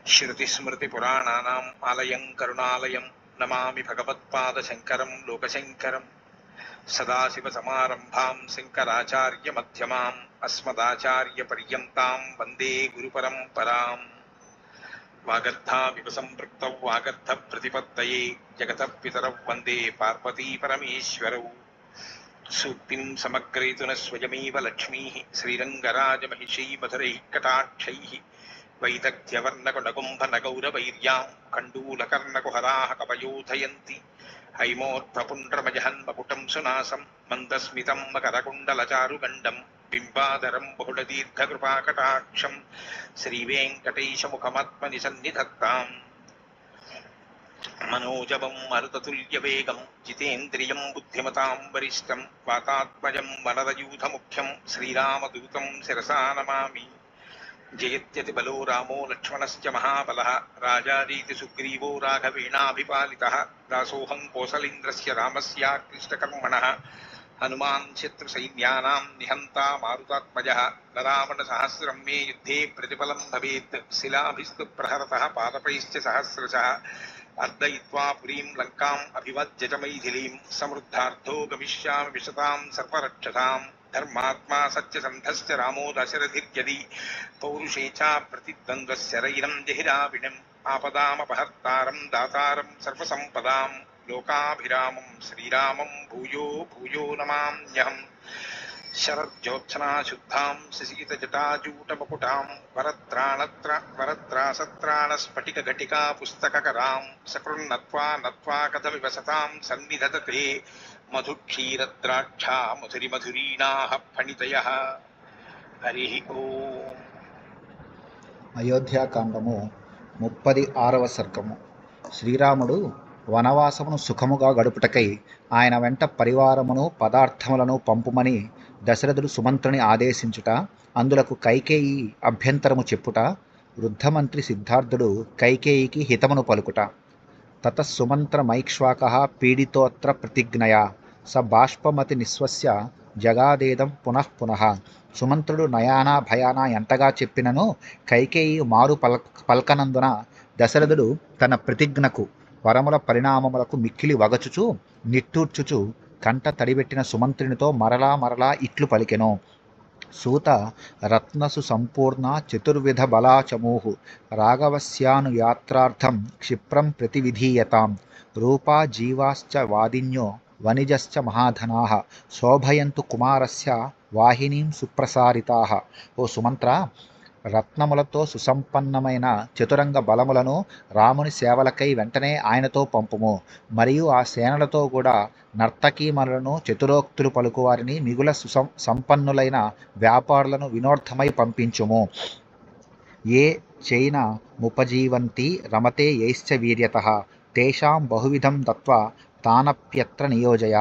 వాల్మీకికోకిలం శృతిస్మృతిపురాణానాం ఆలయం కరుణాలయం నమామి భగవత్పాదశంకరం లోకశంకరం సదాశివసమారంభాం శంకరాచార్యమధ్యమాం అస్మదాచార్యపర్యంతాం వందే గురుపరంపరాం వాగర్థావివ సంపృక్తౌ వాగర్థ ప్రతిపత్తయే జగతః పితరౌ వందే పార్వతీ పరమేశ్వరౌ సూక్తిం సమగ్రయతున స్వయమేవ లక్ష్మీः శ్రీరంగరాజమహిషీ మధురైः కటాక్షైः వైదగ్ధ్యవర్ణకుడకుంభనగౌరవైర్యాం కండూలకర్ణకుహరాः కవయోధయంతి హైమోత్పపుండ్రమజహన్మకుటం సునాసం మందస్మితం మకరకుండలచారుగండం బింబాదరం బహుళదీర్ఘకృపాకటాక్షం శ్రీవేంకటేశముఖమాత్మని సన్నిధత్తాం మనోజవం మరుతతుల్యవేగం జితేంద్రియం బుద్ధిమతాం వరిష్టం వాతాత్మజం వనరయూధముఖ్యం శ్రీరామదూతం जयत्यति बलो रामो लक्ष्मणस्य महाबलः। राजारीति सुग्रीवो राघवेणाभिपालितः। दासोऽहं कोसलीन्द्रस्य रामस्याक्लिष्टकर्मणः हनुमान् शत्रुसैन्यानां निहन्ता मारुतात्मजः। लरावणसहस्रं मे युद्धे प्रतिफलं भवेत्। शिलाभिस्तु प्रहरतः पादपैश्च सहस्रशः। अर्दयित्वा पुरीं लङ्काम् अभिवद्यजमैथिलीं समृद्धार्थो गमिष्यामि विशतां सर्वरक्षसाम्। धर्मात्मा सत्य संधस्य रामो दशरथिर्यदि। पौरुषे च प्रतिद्वन्द्वशरैरं जहिराविणम् आपदामपहर्तारं दातारं सर्वसम्पदां, लोकाभिरामं, श्रीरामं भूयो भूयो नमाम्यहम् शरज्योत्सना शुद्धां शशिकितजटाजूटमकुटां वरत्राणत्र वरत्रासत्राणस्फटिकघटिका पुस्तककरां सकृन्नत्वा नत्वा कथमिव सन्निधतते। మధుక్షీరద్రాక్షా మధురిమధురీణాః ఫణితయः హరి ఓం. అయోధ్యాకాండము ముప్పది ఆరవ సర్గము. శ్రీరాముడు వనవాసమును సుఖముగా గడుపుటకై ఆయన వెంట పరివారమును పదార్థములను పంపుమని దశరథుడు సుమంత్రుని ఆదేశించుట అందులకు కైకేయి అభ్యంతరము చెప్పుట వృద్ధమంత్రి సిద్ధార్థుడు కైకేయికి హితమును పలుకుట. తత సుమంత్ర మైక్ష్వాక పీడితోత్ర ప్రతిజ్ఞయా. స బాష్పమతి నిస్వస్య జగాదేదం పునః పునః. సుమంత్రుడు నయానా భయానా ఎంతగా చెప్పినను కైకేయి మారు పల పల్కనందున దశరథుడు తన ప్రతిజ్ఞకు వరముల పరిణామములకు మిక్కిలి వగచుచు నిట్టూర్చుచు కంట తడిబెట్టిన సుమంత్రునితో మరలా మరలా ఇట్లు పలికెను. సూత రత్నసు సంపూర్ణ చతుర్విధ బలాచమూహు రాఘవస్యాను యాత్రార్థం క్షిప్రం ప్రతివిధీయతాం రూపా జీవాశ్చ వాదిన్యో వనిజశ్చ మహాధనా శోభయంతు కుమారస్య వాహినీం సుప్రసారితా. ఓ సుమంత్ర రత్నములతో సుసంపన్నమైన చతురంగ బలములను రాముని సేవలకై వెంటనే ఆయనతో పంపుము. మరియు ఆ సేనలతో కూడా నర్తకీమలను చతురోక్తులు పలుకువారిని మిగుల సుసం సంపన్నులైన వ్యాపారులను వినోర్థమై పంపించుము. ఏ చైన ముపజీవంతి రమతే యైశ్చ వీర్యత. తేషాం బహువిధం దత్వా తానప్యత్ర నియోజయ.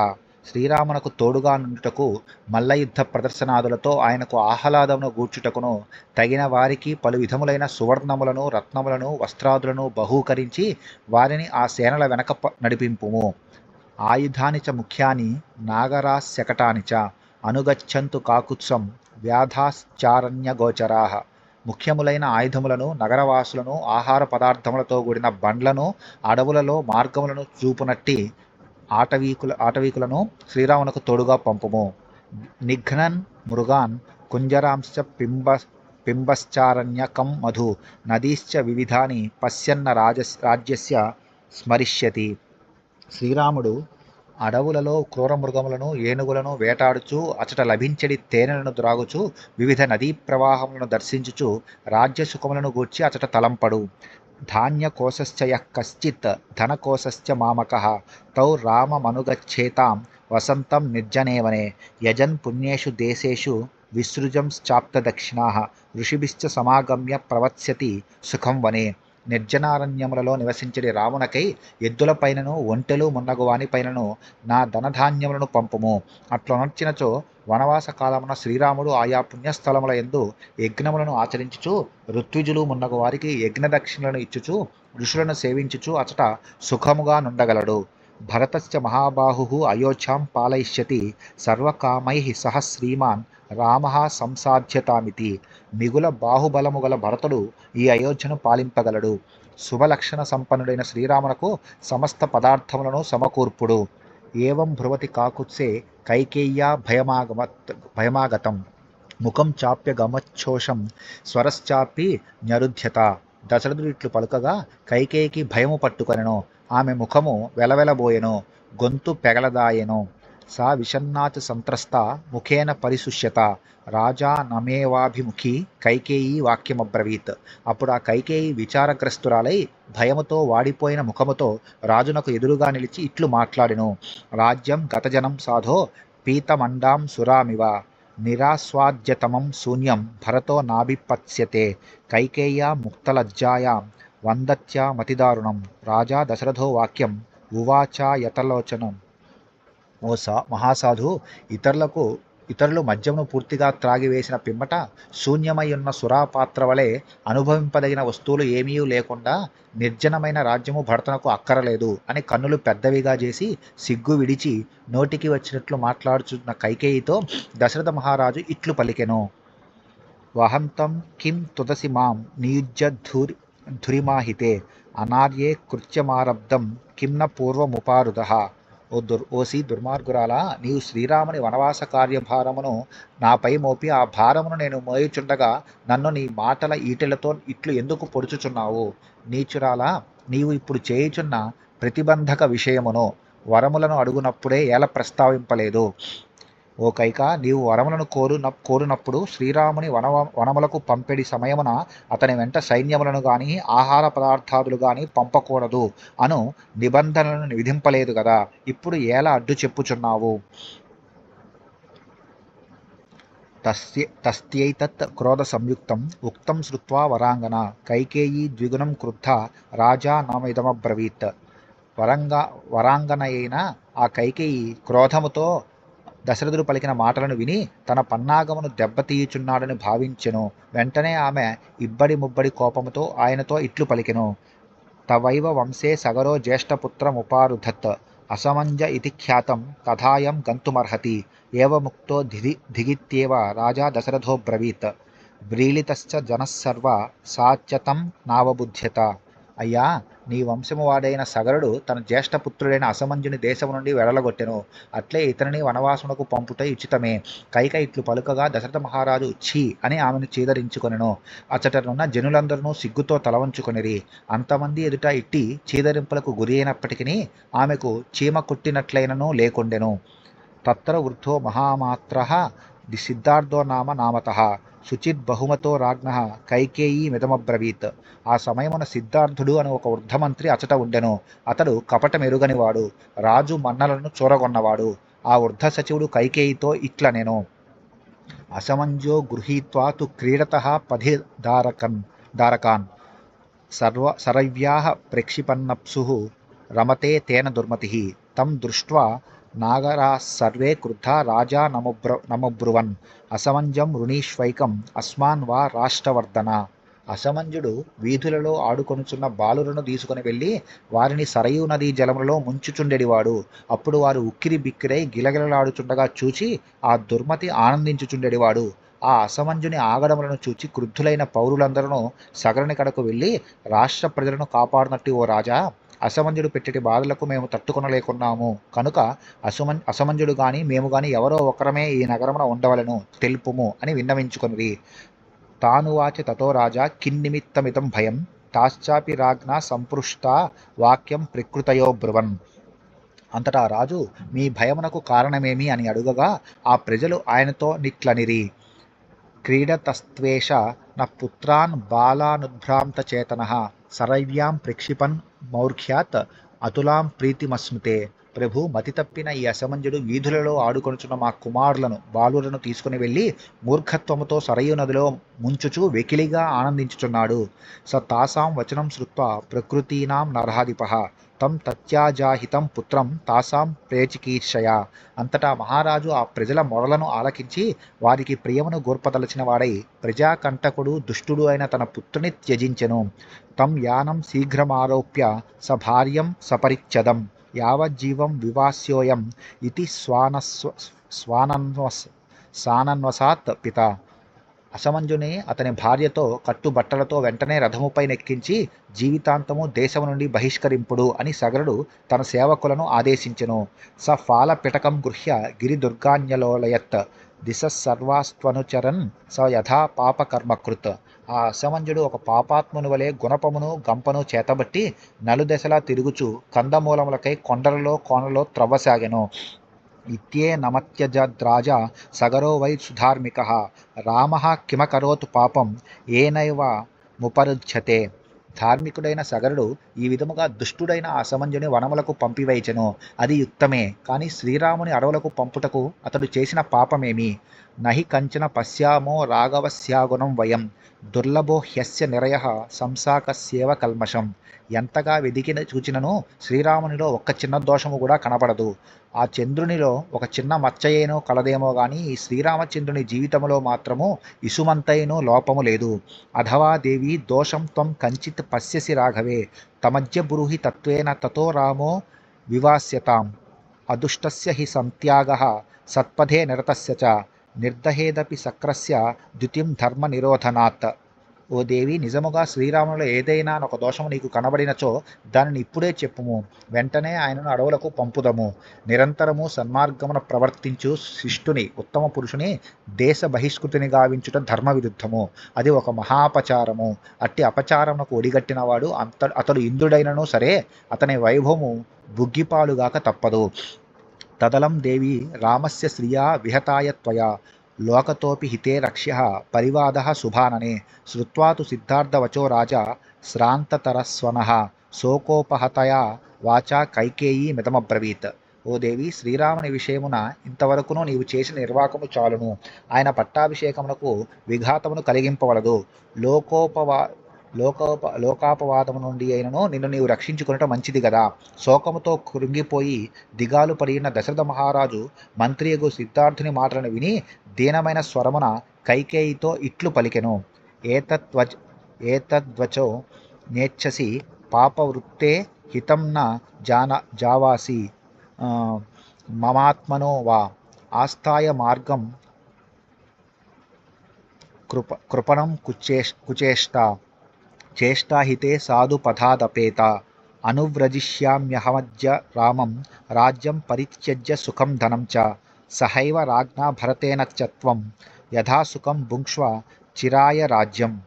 శ్రీరామునకు తోడుగా నుండుటకు మల్లయుద్ధ ప్రదర్శనాదులతో ఆయనకు ఆహ్లాదమును గూర్చుటకును తగిన వారికి పలు విధములైన సువర్ణములను రత్నములను వస్త్రాదులను బహూకరించి వారిని ఆ సేనల వెనక నడిపింపుము. ఆయుధాని చ ముఖ్యాని నాగరాశకటాని చ అనుగచ్చంతు కాకుత్సం వ్యాధాశ్చారణ్యగోచరా ముఖ్యములైన ఆయుధములను నగరవాసులను ఆహార పదార్థములతో కూడిన బండ్లను అడవులలో మార్గములను చూపునట్టి ఆటవీకుల ఆటవీకులను శ్రీరామునకు తోడుగా పంపుము. నిఘ్నన్ మృగాన్ కుంజరాంశ్చ పింబ పింబశ్చారణ్యకం మధు. నదీశ్చ వివిధాని పశ్యన్న రాజ రాజ్యస్య స్మరిష్యతి. శ్రీరాముడు అడవులలో క్రూర మృగములను ఏనుగులను వేటాడుచు అచట లభించడి తేనెలను ద్రాగుచు వివిధ నదీ ప్రవాహములను దర్శించుచు రాజ్యసుఖములను గూర్చి అచట తలంపడు. ధాన్యకోశశ్చ యః కశ్చిత్ ధనకోశశ్చ మామక తౌ రామమనుగచ్చేతాం వసంతం నిర్జనేవనే యజన్ పుణ్యేషు దేశేషు విసృజం చాప్త దక్షిణా ఋషిభిశ్చ సమాగమ్య ప్రవత్స్యతి సుఖం వనే. నిర్జనారణ్యములలో నివసించడి రావణకై ఎద్దులపైనను ఒంటెలు మున్నగు వానిపైనను నా ధనధాన్యములను పంపుము. అట్లనొచ్చినచో వనవాస కాలమున శ్రీరాముడు ఆయా పుణ్యస్థలముల యందు యజ్ఞములను ఆచరించుచు ఋత్విజులు మున్నగు వారికి యజ్ఞ దక్షిణలను ఇచ్చుచు ఋషులను సేవించుచు అచట సుఖముగా నుండగలడు. భరతశ్చ మహాబాహు అయోధ్యాం పాలయిష్యతి సర్వకామై సహ శ్రీమాన్ రామ సంసాధ్యతామితి. మిగుల బాహుబలము గల భరతుడు ఈ అయోధ్యను పాలింపగలడు. శుభలక్షణ సంపన్నుడైన శ్రీరామునకు సమస్త పదార్థములను సమకూర్పుడు. ఏవం భ్రువతి కాకుత్సే కైకేయ్యా భయమాగమత్ భయమాగతం. ముఖం చాప్య గమచ్చోషం స్వరశ్చాపి న్యరుధ్యత. దశరథుడు ఇట్లు పలుకగా కైకేయికి భయము పట్టుకొనెను. ఆమె ముఖము వెలవెలబోయెను. గొంతు పెగలదాయెను. సా విషన్నాచ సంత్రస్త ముఖేన పరిశుష్యత. రాజా నమేవాభిముఖి కైకేయి వాక్యమబ్రవీత్. అప్పుడు ఆ కైకేయి విచారగ్రస్తురాలై భయముతో వాడిపోయిన ముఖముతో రాజునకు ఎదురుగా నిలిచి ఇట్లు మాట్లాడెను. రాజ్యం గతజనం సాధో పీతమండాం సురామివ. నిరాస్వాద్యతమం శూన్యం భరతో నాభిపత్స్యతే. కైకేయ ముక్తలజ్జాయాం వందత్యా మతిదారుణం రాజా దశరథో వాక్యం ఉవాచాయతలోచనం. ఓ సా మహాసాధు ఇతరులకు ఇతరులు మద్యమును పూర్తిగా త్రాగివేసిన పిమ్మట శూన్యమై ఉన్న సురాపాత్ర వలె అనుభవింపదగిన వస్తువులు ఏమీ లేకుండా నిర్జనమైన రాజ్యము భర్తనకు అక్కరలేదు అని కన్నులు పెద్దవిగా చేసి సిగ్గు విడిచి నోటికి వచ్చినట్లు మాట్లాడుచున్న కైకేయితో దశరథ మహారాజు ఇట్లు పలికెను. వహంతం కిం తుదసి మాం నియుజ్య ధూరి ధురిమాహితే అనార్యే కృత్యమారబ్ధం కిమ్న పూర్వముపారుద ఓ దుర్ ఓసి దుర్మార్గురాలా నీవు శ్రీరాముని వనవాస కార్యభారమును నాపై మోపి ఆ భారమును నేను మోయుచుండగా నన్ను నీ మాటల ఈటెలతో ఇట్లు ఎందుకు పొడుచుచున్నావు? నీచురాలా నీవు ఇప్పుడు చేయుచున్న ప్రతిబంధక విషయమును వరములను అడుగునప్పుడే ఎలా ప్రస్తావింపలేదు? ఓ కైక నీవు వరములను కోరు కోరునప్పుడు శ్రీరాముని వనవ వనములకు పంపెడి సమయమున అతని వెంట సైన్యములను గాని ఆహార పదార్థాదులు గాని పంపకూడదు అను నిబంధనలను విధింపలేదు కదా ఇప్పుడు ఎలా అడ్డు చెప్పుచున్నావు? తస్య తస్యైతత్ క్రోధ సంయుక్తం ఉక్తం శృత్వా వరాంగన కైకేయీ ద్విగుణం క్రుద్ధ రాజా నామిదమబ్రవీత్ వరంగా వరాంగన అయిన ఆ కైకేయి క్రోధముతో దశరథుడు పలికిన మాటలను విని తన పన్నాగమును దెబ్బతీయుచున్నాడని భావించెను. వెంటనే ఆమె ఇబ్బడి ముబ్బడి కోపముతో ఆయనతో ఇట్లు పలికెను. తవైవ వంశే సగరో జ్యేష్ఠపుత్రముపారుధత్ అసమంజ ఇతి ఖ్యాతం తథాయం గంతుమర్హతి ఏవముక్తో ధిది ధిగిత్యేవ రాజా దశరథో బ్రవీత్ వ్రీళితశ్చ జనస్సర్వ సాచ్యతం నావబుధ్యత. అయ్యా నీ వంశము వాడైన సగరుడు తన జ్యేష్ఠపుత్రుడైన అసమంజుని దేశము నుండి వెడలగొట్టెను. అట్లే ఇతనిని వనవాసమునకు పంపుట ఉచితమే. కైక ఇట్లు పలుకగా దశరథ మహారాజు ఛీ! అని ఆమెను చీదరించుకొనెను. అచ్చటనున్న జనులందరూ సిగ్గుతో తలవంచుకొనిరి. అంతమంది ఎదుట ఇట్టి చీదరింపులకు గురి అయినప్పటికీ ఆమెకు చీమ కుట్టినట్లయినను లేకుండెను. తత్ర వృద్ధో మహామాత్ర ది సిద్ధార్థో నామ నామత. శుచిత్ బహుమతో రాజ్ఞ కైకేయీ మిదమబ్రవీత్ ఆ సమయమున సిద్ధార్థుడు అని ఒక వృద్ధమంత్రి అచట ఉండెను. అతడు కపట మెరుగనివాడు రాజు మన్నలను చూరగొన్నవాడు. ఆ వృద్ధ సచివుడు కైకేయితో ఇట్ల నేను అసమంజో గృహీత్వా తు క్రీడత పధి దారకన్ దారకాన్ సర్వ సరవ్యా ప్రక్షిపన్నప్సు రమతే తేన దుర్మతి. తం దృష్ట్వా నాగరా సర్వే క్రుద్ధా రాజా నమబ్ర నమబ్రువన్. అసమంజం రుణీష్వైకం. అస్మాన్ వా రాష్ట్రవర్ధన. అసమంజుడు వీధులలో ఆడుకొనుచున్న బాలులను తీసుకుని వెళ్ళి వారిని సరయూ నదీ జలములలో ముంచుచుండెడివాడు. అప్పుడు వారు ఉక్కిరి బిక్కిరై గిలగిలలాడుచుండగా చూచి ఆ దుర్మతి ఆనందించుచుండెడివాడు. ఆ అసమంజుని ఆగడములను చూచి క్రుద్ధులైన పౌరులందరూ సగరని కడకు వెళ్ళి రాష్ట్ర ప్రజలను కాపాడునట్టు ఓ రాజా అసమంజుడు పెట్టేటి బాధలకు మేము తట్టుకొనలేకున్నాము. కనుక అసమం అసమంజుడు గాని మేము గాని ఎవరో ఒకరమే ఈ నగరమున ఉండవలను. తెలుపుము అని విన్నవించుకుని తాను వాచి తతో రాజా కిన్నిమిత్తమితం భయం. తాశ్చాపి రాజ్ఞ సంపృష్ట వాక్యం ప్రకృతయో బ్రువన్. అంతటా రాజు మీ భయమునకు కారణమేమి అని అడుగగా ఆ ప్రజలు ఆయనతో నిట్లనిరి. క్రీడతస్త్వేష నా పుత్రాన్ బాలానుభ్రాంత చేతన सरव्यां प्रक्षिपन् मौर्ख्यात् अतुलां प्रीतिमस्मृते। ప్రభు మతి తప్పిన ఈ అసమంజుడు వీధులలో ఆడుకొనుచున్న మా కుమారులను బాలులను తీసుకుని వెళ్ళి మూర్ఖత్వముతో సరయు నదిలో ముంచుచు వెకిలిగా ఆనందించుచున్నాడు. స తాసాం వచనం శృత్వ ప్రకృతీనాం నరహాధిప తం తత్యాజాహితం పుత్రం తాసాం ప్రేచికీర్షయ. అంతటా మహారాజు ఆ ప్రజల మొరలను ఆలకించి వారికి ప్రియమును గోర్పదలచిన వాడై ప్రజాకంటకుడు దుష్టుడు అయిన తన పుత్రుని త్యజించెను. తం యానం శీఘ్రమారోప్య స భార్యం సపరిచ్ఛదం. యావజ్జీవం వివాస్యోయం ఇది స్వానస్వ స్వానన్వస్ సానన్వసాత్ పిత. అసమంజుని అతని భార్యతో కట్టుబట్టలతో వెంటనే రథముపై నెక్కించి జీవితాంతము దేశము నుండి బహిష్కరింపుడు అని సగరుడు తన సేవకులను ఆదేశించెను. స ఫాల పిటకం గృహ్య గిరిదుర్గాన్యలోలయత్. దిశ సర్వాస్త్వనుచరన్ స యథా పాపకర్మకృత్. ఆ అసమంజుడు ఒక పాపాత్ముని వలె గుణపమును గంపను చేతబట్టి నలుదశలా తిరుగుచు కందమూలములకై కొండలలో కోనలో త్రవ్వసాగెను. ఇత్యే నమత్యజద్రాజ సగరో వై సుధార్మిక. రామ కిమకరోతు పాపం ఏనైవ ముపరుచ్యతే ధార్మికుడైన సగరుడు ఈ విధముగా దుష్టుడైన ఆ అసమంజుని వనములకు పంపివైచెను. అది యుక్తమే. కానీ శ్రీరాముని అడవులకు పంపుటకు అతడు చేసిన పాపమేమి? నహి కంచన పశ్యామో రాఘవస్యాగుణం వయం. దుర్లభో హ్యస్య నిరయ సంసాకస్యేవ కల్మషం. ఎంతగా వెదికిన చూచినను శ్రీరామునిలో ఒక్క చిన్న దోషము కూడా కనపడదు. ఆ చంద్రునిలో ఒక చిన్న మచ్చయేనో కలదేమో గాని ఈ శ్రీరామచంద్రుని జీవితంలో మాత్రము ఇసుమంతైనో లోపము లేదు. అథవా దేవి దోషం త్వం కంచిత్ పశ్యసి రాఘవే. తమజ్య బ్రూహి తత్వేన తతో రామో వివాస్యతాం. అదుష్టస్య హి సంత్యాగ. సత్పథే నిరతస్య చ. నిర్దహేదపి సక్రస్య ద్యుతిం ధర్మ నిరోధనాత్. ఓ దేవి నిజముగా శ్రీరాములో ఏదైనా ఒక దోషము నీకు కనబడినచో దానిని ఇప్పుడే చెప్పుము. వెంటనే ఆయనను అడవులకు పంపుదము. నిరంతరము సన్మార్గమున ప్రవర్తించు శిష్టుని ఉత్తమ పురుషుని దేశ బహిష్కృతిని గావించుట ధర్మ విరుద్ధము. అది ఒక మహాపచారము. అట్టి అపచారమునకు ఒడిగట్టినవాడు అంత అతడు ఇంద్రుడైనను సరే అతని వైభవము బుగ్గిపాలుగాక తప్పదు. తదలం దేవి రామస్య శ్రియా విహతాయ త్వయా. లోకతోపి హితే రక్ష్య పరివాద శుభాననే శ్రుత్వా తు సిద్ధార్థవచో రాజా శ్రాంతతరస్వన. శోకోపహతయా వాచా కైకేయీ మితమబ్రవీత్ ఓ దేవి శ్రీరాముని విషయమున ఇంతవరకును నీవు చేసిన నిర్వాకము చాలును. ఆయన పట్టాభిషేకమునకు విఘాతమును కలిగింపవలదు. లోకోపవా లోకోప లోకాపవాదము నుండి అయినను నిన్ను నీవు రక్షించుకునట మంచిది కదా శోకముతో కృంగిపోయి దిగాలు పడిన దశరథ మహారాజు మంత్రియగు సిద్ధార్థుని మాటలను విని దీనమైన స్వరమున కైకేయితో ఇట్లు పలికెను. ఏతద్వచ ఏతద్వచో నేచ్చసి పాపవృత్తే హితం న జాన జావాసి మమాత్మనో వా. ఆస్థాయ మార్గం కృప కృపణం కుచేష్ కుచేష్ట. చేష్టాహితే సాధు పథాదపేత. అనువ్రజిష్యామ్యహమద్య రామం రాజ్యం పరిత్యజ్య సుఖం ధనం చ. సహైవ రాజ్ఞా భరతేన చత్వం యథాసుఖం భుంక్ష్వ చిరాయ రాజ్యం.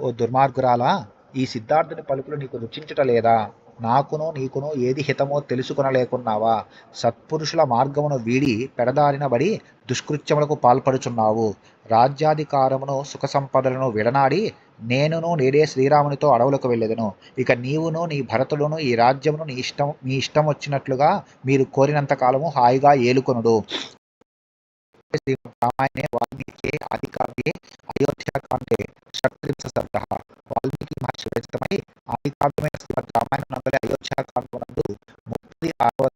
ఓ దుర్మార్గురాలా ఈ సిద్ధార్థుని పలుకులు నీకు రుచించుట లేదా? నాకును నీకును ఏది హితమో తెలుసుకొనలేకున్నావా? సత్పురుషుల మార్గమును వీడి పెడదారినబడి దుష్కృత్యములకు పాల్పడుచున్నావు. రాజ్యాధికారమును సుఖ సంపదలను విడనాడి నేనును నేడే శ్రీరామునితో అడవులకు వెళ్ళేదను. ఇక నీవును నీ భరతుడును ఈ రాజ్యమును నీ ఇష్టం మీ ఇష్టం వచ్చినట్లుగా మీరు కోరినంత కాలము హాయిగా ఏలుకొనుడు. రామాయణే వాల్మీకి ఆదికావ్యే అయోధ్యాకాండే షట్త్రింశ సర్గ వాల్మీకి మహర్షి విరచితమై ఆదికావ్యమైన శ్రీమద్ రామాయణం అయోధ్యాకాండమునందు ముప్పై ఆరవ